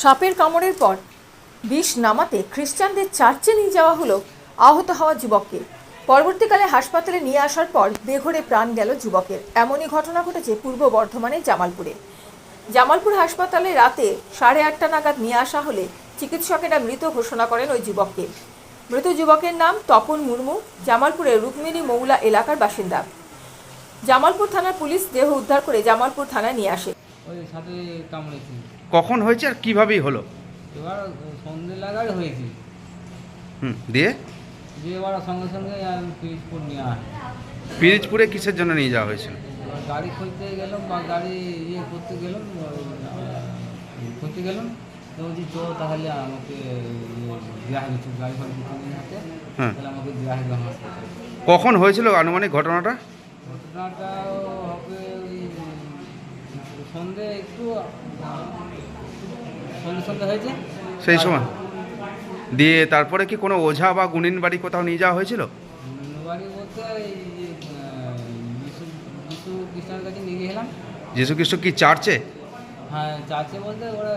সাপের কামড়ের পর বিষ নামাতে খ্রিস্টানদের চার্চে নিয়ে যাওয়া হলো আহত হওয়া যুবককে। পরবর্তীকালে হাসপাতালে নিয়ে আসার পর বেঘরে প্রাণ গেল যুবকের। এমনই ঘটনা ঘটেছে পূর্ব বর্ধমানের জামালপুরে। জামালপুর হাসপাতালে রাতে সাড়ে আটটা নাগাদ নিয়ে আসা হলে চিকিৎসকেরা মৃত ঘোষণা করেন ওই যুবককে। মৃত যুবকের নাম তপন মুর্মু জামালপুরের রুক্মিণী মৌলা এলাকার বাসিন্দা। জামালপুর থানার পুলিশ দেহ উদ্ধার করে জামালপুর থানায় নিয়ে আসে। ওই সাথে কামড়েছি। কখন হয়েছে আর কিভাবেই হলো? এবার সন্ধে লাগার হয়েছে। হুম দিয়ে? সঙ্গে সঙ্গে আমি পিরিজপুর নিয়ে আসি। পিরিজপুরে কিসের জন্য নিয়ে যাওয়া হয়েছিল? গাড়ি খুঁজতে গেলাম বা গাড়ি ইয়ে করতে গেলাম খুঁজতে গেলাম। তো বলছি তো তাহলে আমাকে ইয়ে দেওয়া গাড়ি ফাড়ি কিছু নেই হাতে হ্যাঁ। তাহলে আমাকে দেওয়া হবে। হাসপাতালে কখন হয়েছিল আনুমানিক ঘটনাটা? ঘটনাটা হবে সন্ধে একটু আহ, সন্ধে সন্ধে হয়েছে। সেই সময়? দিয়ে তারপরে কি কোনো ওঝা বা গুনিন বাড়ি কোথাও নিয়ে যাওয়া হয়েছিল? যিশু খ্রিস্ট কি চার্চে? হ্যাঁ চাচে বলতে ওরা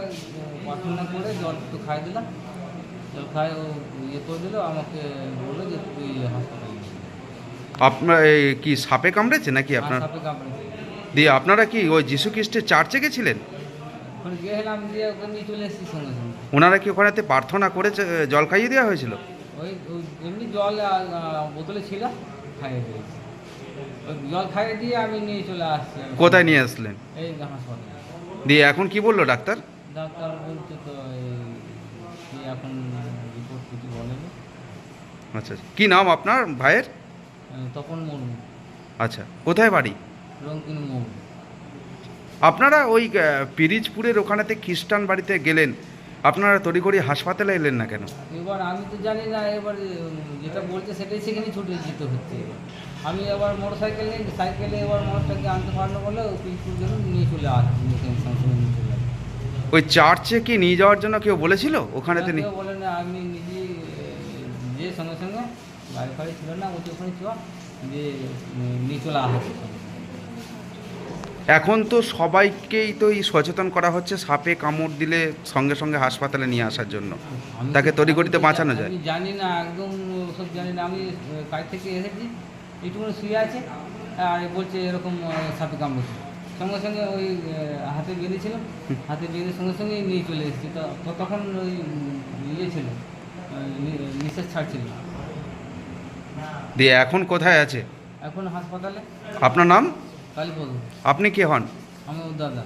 প্রার্থনা করে জল একটু খাই দিলাম। জল খাই ও ইয়ে করে দিল আমাকে বলল যে তুই হাসপাতালে আপনার কি সাপে কামড়েছে নাকি আর আপনার? সাপে কামড়েছে। দিয়ে আপনারা কি ওই যীশু খ্রিস্টের চার্চে গেছিলেন? ওখানে গেলাম দিয়ে ওখানে চলে এসেছি সঙ্গে সঙ্গে। ওনারা কি ওখানেতে প্রার্থনা করে চ- জল খাইয়ে দেওয়া হয়েছিল? ওই ওই এমনি জল আহ, বোতলে ছিল খাইয়ে দিয়েছি। ওই জল খাইয়ে দিয়ে আমি নিয়ে চলে আসছি। আমি। কোথায় নিয়ে আসলেন? এই হাসপাতালে। দিয়ে এখন কি বলল ডাক্তার? ডাক্তার বলছে তো এই কি এখন রিপোর্ট কিছু বলেনি। আচ্ছা আচ্ছা। কি নাম আপনার ভাইয়ের? আহ, তপন মুর্মু। আচ্ছা কোথায় বাড়ি? রঙ্কিন মুর্মু। আপনারা ওই পিরিজপুরের ওখানেতে খ্রিস্টান বাড়িতে গেলেন আপনারা তড়িঘড়ি হাসপাতালে এলেন না কেন? এবার আমি তো জানি না এবার যেটা বলছে সেটাই সেখানে ছুটে যেতে হচ্ছে এবার। আমি এবার মোটর সাইকেল নিয়ে সাইকেলে এবার মোটরটাকে আনতে পারল বলে পিসপুর গেলাম নিয়ে চলে আসছি ওই চার্চে কি নিয়ে যাওয়ার জন্য কেউ বলেছিল? ওখানেতে নি- কেউ বলে না আমি নিজে যে সঙ্গে সঙ্গে গাড়ি ফাড়ি ছিল না ওই ওখানে চ যে নিয়ে চলে আসছে এখন তো সবাইকেই তো এই সচেতন করা হচ্ছে সাপে কামড় দিলে সঙ্গে সঙ্গে হাসপাতালে নিয়ে আসার জন্য। তাকে তড়িঘড়িতে বাঁচানো যায়। জানি না একদম সব জানি না। আমি কাজ থেকে এসেছি এইটুকু শুয়ে আছে আর বলছে এরকম সাপে কামড়েছে। সঙ্গে সঙ্গে ওই হাতে বেঁধেছিলাম হাতে বেঁধে সঙ্গে সঙ্গে নিয়ে চলে এসেছি। তো তখন ওই ইয়ে ছিল নিঃশ্বাস ছাড়ছিল। দিয়ে এখন কোথায় আছে? এখন হাসপাতালে। আপনার নাম? আপনি কে হন? আমি ওর দাদা।